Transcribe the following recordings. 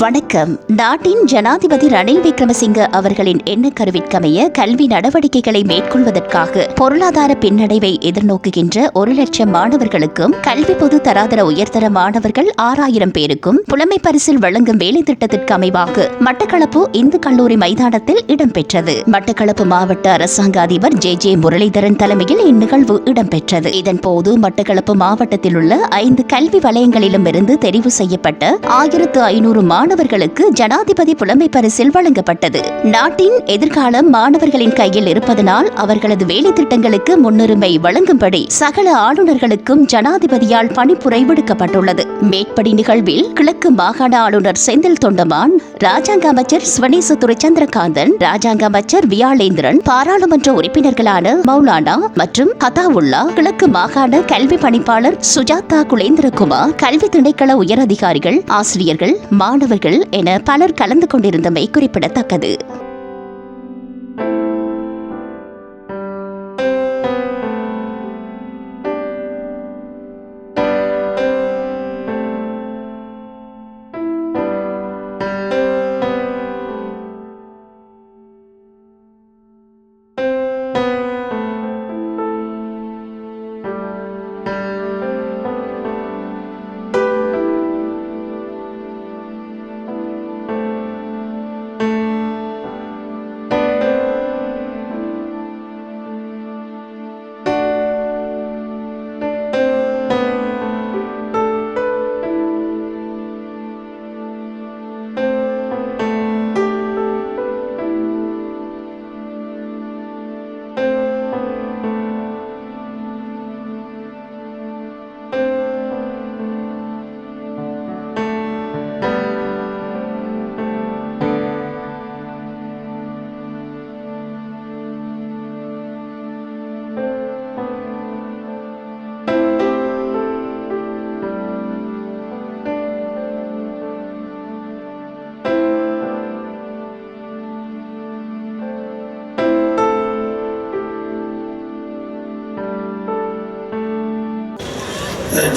வணக்கம். நாட்டின் ஜனாதிபதி ரணில் விக்ரமசிங்க அவர்களின் எண்ணக்கருவிற்கமைய கல்வி நடவடிக்கைகளை மேற்கொள்வதற்காக பொருளாதார பின்னடைவை எதிர்நோக்குகின்ற ஒரு லட்சம் மாணவர்களுக்கும் கல்வி பொது தராதர உயர்தர மாணவர்கள் ஆறாயிரம் பேருக்கும் புலமை பரிசில் வழங்கும் வேலை திட்டத்திற்கு அமைவாக மட்டக்களப்பு இந்து கல்லூரி மைதானத்தில் இடம்பெற்றது. மட்டக்களப்பு மாவட்ட அரசாங்க அதிபர் ஜே ஜே முரளிதரன் தலைமையில் இந்நிகழ்வு இடம்பெற்றது. இதன்போது மட்டக்களப்பு மாவட்டத்தில் உள்ள ஐந்து கல்வி வலயங்களிலும் இருந்து தெரிவு செய்யப்பட்ட ஆயிரத்து ஐநூறு மாணவர்களுக்கு ஜனாதிபதி புலமை பரிசில் வழங்கப்பட்டது. நாட்டின் எதிர்காலம் மாணவர்களின் கையில் இருப்பதனால் அவர்களது வேலை திட்டங்களுக்கு முன்னுரிமை வழங்கும்படி சகல ஆளுநர்களுக்கும் ஜனாதிபதியால் பணிப்புரை விடுக்கப்பட்டுள்ளது. மேற்படி நிகழ்வில் கிழக்கு மாகாண ஆளுநர் செந்தில் தொண்டமான் ராஜாங்க அமைச்சர் ஸ்வனேசதுரை சந்திரகாந்தன் ராஜாங்க அமைச்சர் வியாளேந்திரன் பாராளுமன்ற உறுப்பினர்களான மௌலானா மற்றும் ஹதாவுல்லா கிழக்கு மாகாண கல்வி பணிப்பாளர் சுஜாதா குலேந்திரகுமார் கல்வி திணைக்கள உயரதிகாரிகள் ஆசிரியர்கள் மாணவர்கள் என பலர் கலந்து கொண்டிருந்தமை குறிப்பிடத்தக்கது.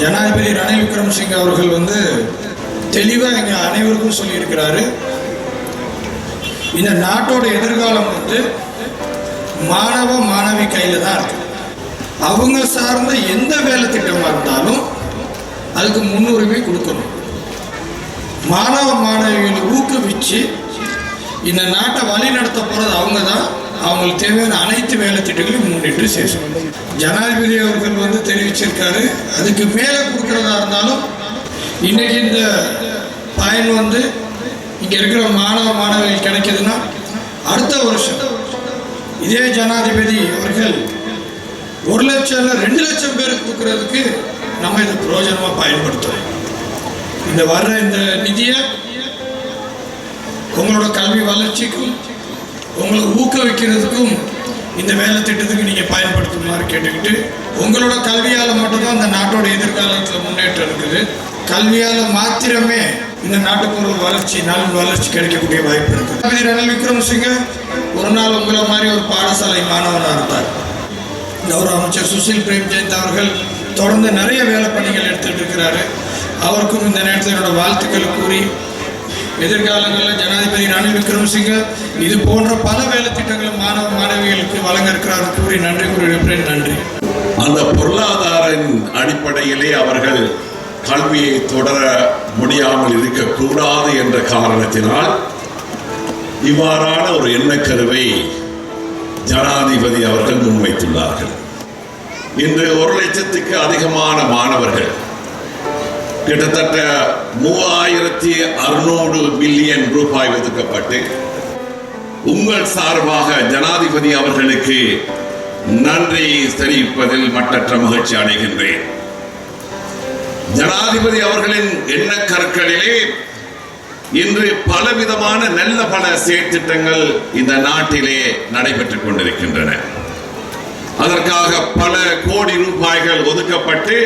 ஜனாதிபதி ரணில் விக்ரமசிங்க அவர்கள் வந்து தெளிவாக எங்கள் அனைவருக்கும் சொல்லியிருக்கிறாரு. இந்த நாட்டோட எதிர்காலம் வந்து மாணவ மாணவி கையில் தான் இருக்கு. அவங்க சார்ந்த எந்த வேலை திட்டமாக இருந்தாலும் அதுக்கு முன்னுரிமை கொடுக்கணும். மாணவ மாணவிகளை ஊக்குவிச்சு இந்த நாட்டை வழி நடத்த போகிறது அவங்க தான் அவங்களுக்கு தேவையான அனைத்து வேலை திட்டங்களையும் முன்னிட்டு செய்யணும் ஜனாதிபதி அவர்கள் வந்து தெரிவிச்சிருக்காரு. அதுக்கு மேலே கொடுக்குறதா இருந்தாலும் இன்னைக்கு இந்த பயன் வந்து இங்கே இருக்கிற மாணவ மாணவிகள் கிடைக்கிதுன்னா அடுத்த வருஷம் இதே ஜனாதிபதி அவர்கள் ஒரு லட்சம் இல்லை ரெண்டு லட்சம் பேருக்கு கொடுக்குறதுக்கு நம்ம இதை பிரயோஜனமாக பயன்படுத்துகிறோம் இந்த வர்ற இந்த நிதியை உங்களோட கல்வி வளர்ச்சிக்கும் உங்களை ஊக்குவிக்கிறதுக்கும் இந்த வேலை திட்டத்துக்கு நீங்கள் பயன்படுத்துமாறு கேட்டுக்கிட்டு உங்களோட கல்வியால் மட்டும்தான் இந்த நாட்டோட எதிர்காலத்தில் முன்னேற்றம் இருக்குது. கல்வியால் மாத்திரமே இந்த நாட்டுக்கு ஒரு வளர்ச்சி நல்ல வளர்ச்சி கிடைக்கக்கூடிய வாய்ப்பு இருக்குது. ஜனாதிபதி ரணில் விக்ரமசிங்க ஒரு நாள் உங்களை மாதிரி ஒரு பாடசாலை மாணவனாக இருந்தார். கௌரவ அமைச்சர் சுசில் பிரேம்ஜெயந்த் அவர்கள் தொடர்ந்து நிறைய வேலை பணிகள் எடுத்துகிட்டு இருக்கிறாரு. அவருக்கும் இந்த நேரத்தில் என்னோட வாழ்த்துக்கள் கூறி எதிர்காலங்களில் ஜனாதிபதி ரணில் விக்ரமசிங்க இது போன்ற பல வேலை திட்டங்களை மாணவ மாணவிகளுக்கு வழங்க இருக்கிறார் கூறி நன்றி கூறி நன்றி. அந்த பொருளாதாரின் அடிப்படையிலே அவர்கள் கல்வியை தொடர முடியாமல் இருக்கக்கூடாது என்ற காரணத்தினால் இவ்வாறான ஒரு எண்ணக்கருவை ஜனாதிபதி அவர்கள் முன்வைத்துள்ளார்கள். இன்று ஒரு லட்சத்துக்கு அதிகமான மாணவர்கள் கிட்டத்தட்ட மூவாயிரத்தி அறுநூறு மில்லியன் ரூபாய் ஒதுக்கப்பட்டு உங்கள் சார்பாக ஜனாதிபதி அவர்களுக்கு நன்றி தெரிவிப்பதில் மட்டற்ற மகிழ்ச்சி அடைகின்றேன். ஜனாதிபதி அவர்களின் எண்ண கற்களிலே இன்று பலவிதமான நல்ல பல செயற்திட்டங்கள் இந்த நாட்டிலே நடைபெற்றுக் கொண்டிருக்கின்றன. அதற்காக பல கோடி ரூபாய்கள் ஒதுக்கப்பட்டு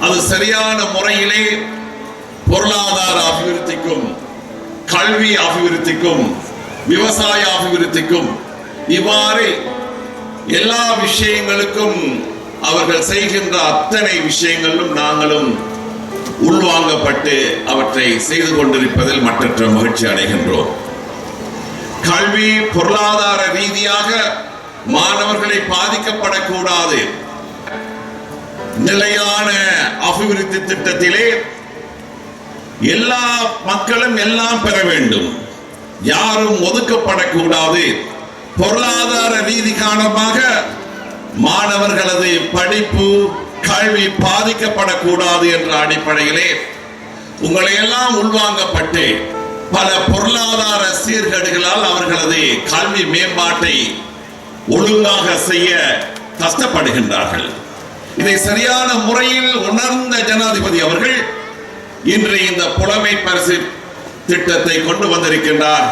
அது சரியான முறையிலே பொருளாதார அபிவிருத்திக்கும் கல்வி அபிவிருத்திக்கும் விவசாய அபிவிருத்திக்கும் இவ்வாறு எல்லா விஷயங்களுக்கும் அவர்கள் செய்கின்ற அத்தனை விஷயங்களும் நாங்களும் உள்வாங்கப்பட்டு அவற்றை செய்து கொண்டிருப்பதில் மற்றற்ற மகிழ்ச்சி அடைகின்றோம். கல்வி பொருளாதார ரீதியாக மாணவர்களை பாதிக்கப்படக்கூடாது. நிலையான அபிவிருத்தி திட்டத்திலே எல்லா மக்களும் எல்லாம் பெற வேண்டும். யாரும் ஒதுக்கப்படக்கூடாது. பொருளாதார ரீதி காரணமாக மாணவர்களது படிப்பு கல்வி பாதிக்கப்படக்கூடாது என்ற அடிப்படையிலே உங்களை எல்லாம் உள்வாங்கப்பட்டு பல பொருளாதார சீர்கேடுகளால் அவர்களது கல்வி மேம்பாட்டை ஒழுங்காக செய்ய கஷ்டப்படுகின்றார்கள். இதை சரியான முறையில் உணர்ந்த ஜனாதிபதி அவர்கள் இன்று இந்த புலமை பரிசு திட்டத்தை கொண்டு வந்திருக்கின்றார்.